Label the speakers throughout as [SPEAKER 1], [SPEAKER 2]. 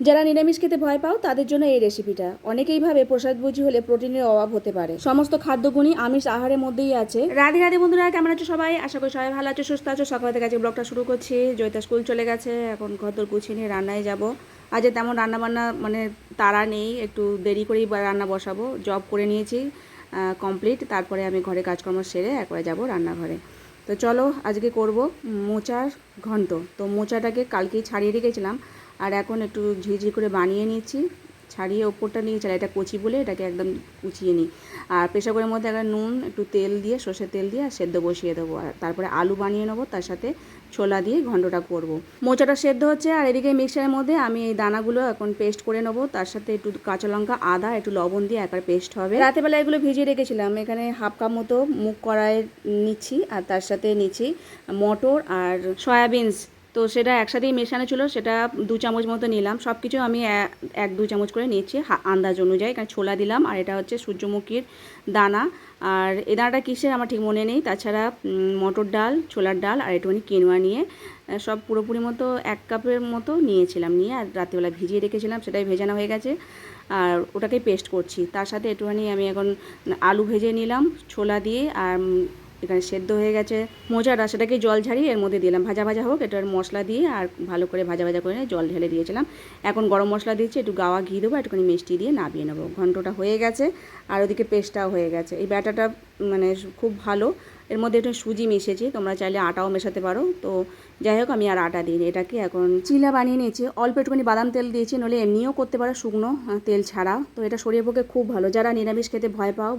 [SPEAKER 1] যারা নিরামিষ খেতে ভয় পাও, তাদের জন্য এই রেসিপিটা অনেকেই ভাবে প্রসাদ বুঝি হলে প্রোটিনের অভাব হতে পারে। সমস্ত খাদ্যগুণই আমিষ আহারের মধ্যেই আছে। রাধে রাধে বন্ধুরা, কেমন আছো সবাই? আশা করি সবাই ভালো আছো, সুস্থ আছো। সকাল থেকে আজকে ব্লগটা শুরু করছি। জয়িতা স্কুল চলে গেছে। এখন ঘর দর গুছিয়ে নিয়ে রান্নায় যাব। আজ তেমন রান্না বান্না মানে তাড়া নেই। একটু দেরি করেই রান্না বসাবো। জব করে নিয়েছি কমপ্লিট তারপরে আমি ঘরে কাজকর্ম সেরে একবারে যাব রান্নাঘরে। তো চলো আজকে করব মোচার ঘন্ট। তো মোচাটাকে কালকেই ছাড়িয়ে রেখেছিলাম। আর এখন একটু ঝিঝি করে বানিয়ে নিচ্ছি ছাড়িয়ে ওপরটা নিয়ে নিয়েছিলাম এটা কচি বলে এটাকে একদম কুচিয়ে নিই। আর প্রেশার কুকারের মধ্যে একটা নুন, একটু তেল দিয়ে, সর্ষের তেল দিয়ে আর সেদ্ধ বসিয়ে দেবো। আর তারপরে আলু বানিয়ে নেব, তার সাথে ছোলা দিয়ে ঘণ্টটা করব। মোচাটা সেদ্ধ হচ্ছে আর এদিকে মিক্সারের মধ্যে আমি এই দানাগুলো এখন পেস্ট করে নেব। তার সাথে একটু কাঁচা লঙ্কা, আদা, একটু লবণ দিয়ে একবার পেস্ট হবে। রাতেবেলা এগুলো ভিজিয়ে রেখেছিলাম। এখানে হাফ কাপ মতো মুখ কড়াই নিচ্ছি আর তার সাথে নিচ্ছি মটর আর সয়াবিনস। তো সেটা একসাথেই মেশানো ছিল, সেটা দু চামচ মতো নিলাম। সব কিছু আমি এক দু চামচ করে নিয়েছি আন্দাজ অনুযায়ী। কারণ ছোলা দিলাম, আর এটা হচ্ছে সূর্যমুখীর দানা। আর এ দানাটা কিসের আমার ঠিক মনে নেই। তাছাড়া মটর ডাল, ছোলার ডাল, আর একটুখানি কিনোয়া নিয়ে সব পুরোপুরি মতো এক কাপের মতো নিয়েছিলাম নিয়ে, আর রাত্রিবেলা ভিজিয়ে রেখেছিলাম, সেটাই ভেজানো হয়ে গেছে। আর ওটাকেই পেস্ট করছি। তার সাথে একটুখানি আমি এখন আলু ভেজে নিলাম, ছোলা দিয়ে, আর এখানে সেদ্ধ হয়ে গেছে মোচাটা, সেটাকে জল ঝাড়িয়ে এর মধ্যে দিলাম। ভাজা ভাজা হোক এটার মশলা দিয়ে আর ভালো করে ভাজা ভাজা করে জল ঢেলে দিয়েছিলাম। এখন গরম মশলা দিচ্ছি, একটু গাওয়া ঘি দেবো, একটুখানি মিষ্টি দিয়ে নাবিয়ে নেব। ঘন্টটা হয়ে গেছে আর ওদিকে পেস্টটাও হয়ে গেছে। এই ব্যাটাটা মানে খুব ভালো এর মধ্যে একটু সুজি মিশেছি তোমরা চাইলে আটাও মেশাতে পারো। তো যাই হোক, আমি আর আটা দিই এটাকে এখন চিলা বানিয়ে নিয়েছি। অল্প একটুখানি বাদাম তেল দিয়েছি নলে এমনিও করতে পারো শুকনো তেল ছাড়া। তো এটা শরীরের পক্ষে খুব ভালো। যারা নিরামিষ খেতে ভয় পাও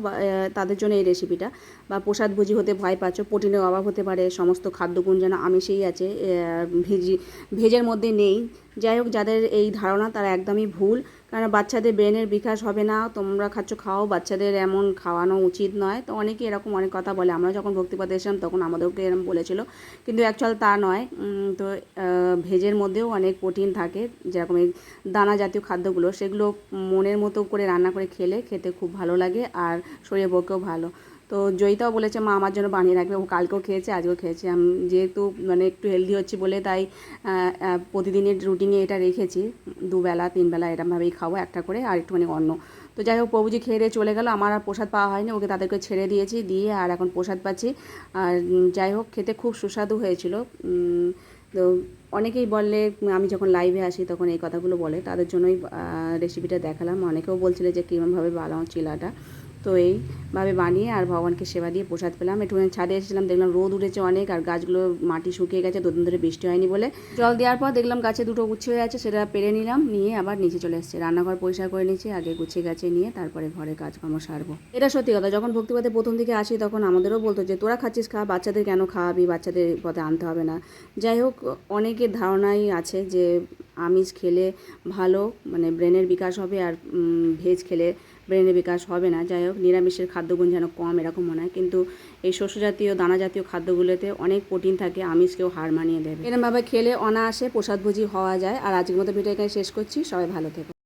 [SPEAKER 1] তাদের জন্য এই রেসিপিটা বা প্রসাদভোজী হতে ভয় পাচ্ছ, প্রোটিনের অভাব হতে পারে, সমস্ত খাদ্যগুণ যেন আমিষেই আছে ভেজি, ভেজের মধ্যে নেই। যাই হোক, যাদের এই ধারণা, তারা একদমই ভুল। কারণ বাচ্চাদের ব্রেনের বিকাশ হবে না, তোমরা খাচ্ছ, খাও, বাচ্চাদের এমন খাওয়ানো উচিত নয়। তো অনেকে এরকম অনেক কথা বলে আমরা যখন ভক্তিপাতে এসেছিলাম তখন আমাদেরকে এরকম বলেছিল। কিন্তু অ্যাকচুয়াল তা নয়। তো ভেজের মধ্যেও অনেক প্রোটিন থাকে, যেরকম এই দানা জাতীয় খাদ্যগুলো, সেগুলো মনের মতো করে রান্না করে খেলে খেতে খুব ভালো লাগে আর শরীরের পক্ষেও ভালো। তো জয়িতাও বলেছে, মা আমার জন্য বানিয়ে রাখবে ও কালকেও খেয়েছে, আজকেও খেয়েছে। আমি যেহেতু মানে একটু হেলদি হচ্ছে বলে তাই প্রতিদিনের রুটিনে এটা রেখেছি। দুবেলা, তিনবেলা এরমভাবেই খাব, একটা করে, আর একটুখানি অন্য তো যাই হোক, প্রভুজি খেয়ে দিয়ে চলে গেল। আমার আর প্রসাদ পাওয়া হয়নি, ওকে তাদেরকে ছেড়ে দিয়েছি, দিয়ে আর এখন প্রসাদ পাচ্ছি। আর যাই হোক, খেতে খুব সুস্বাদু হয়েছিল। তো অনেকেই বললে আমি যখন লাইভে আসি তখন এই কথাগুলো বলে। তাদের জন্যই রেসিপিটা দেখালাম। অনেকেও বলছিল যে কীরকমভাবে বানাও চিলাটা। তো এইভাবে বানিয়ে আর ভগবানকে সেবা দিয়ে প্রসাদ পেলাম। একটুখানি ছাদে এসেছিলাম, দেখলাম রোদ উঠেছে অনেক আর গাছগুলো মাটি শুকিয়ে গেছে, দুদিন ধরে বৃষ্টি হয়নি বলে। জল দেওয়ার পর দেখলাম গাছে দুটো উচ্ছে হয়ে আছে, সেটা পেরে নিলাম, নিয়ে আবার নিচে চলে এসেছে। রান্নাঘর পরিষ্কার করে নিয়েছি, আগে গুছিয়ে গাছে নিয়ে তারপরে ঘরে কাজকর্ম সারবো। এটা সত্যি কথা, যখন ভক্তিপথে প্রথম দিকে আসি তখন আমাদেরও বলতো যে, তোরা খাচ্ছিস খা, বাচ্চাদের কেন খাওয়াবি? বাচ্চাদের পথে আনতে হবে না। যাই হোক অনেকের ধারণাই আছে যে, আমিষ খেলে ভালো মানে ব্রেনের বিকাশ হবে আর ভেজ খেলে ব্রেনের বিকাশ হবে না। যাই হোক, নিরামিষের খাদ্যগুণ যেন কম এরকম মনে হয়। কিন্তু এই শস্য জাতীয় দানা জাতীয় খাদ্যগুলোতে অনেক প্রোটিন থাকে, আমিষকেও হার মানিয়ে দেবে। এরমভাবে খেলে অনায়াসে প্রসাদভোজী হওয়া যায়। আর আজকের মতো ভিডিও এখানে শেষ করছি। সবাই ভালো থেকো।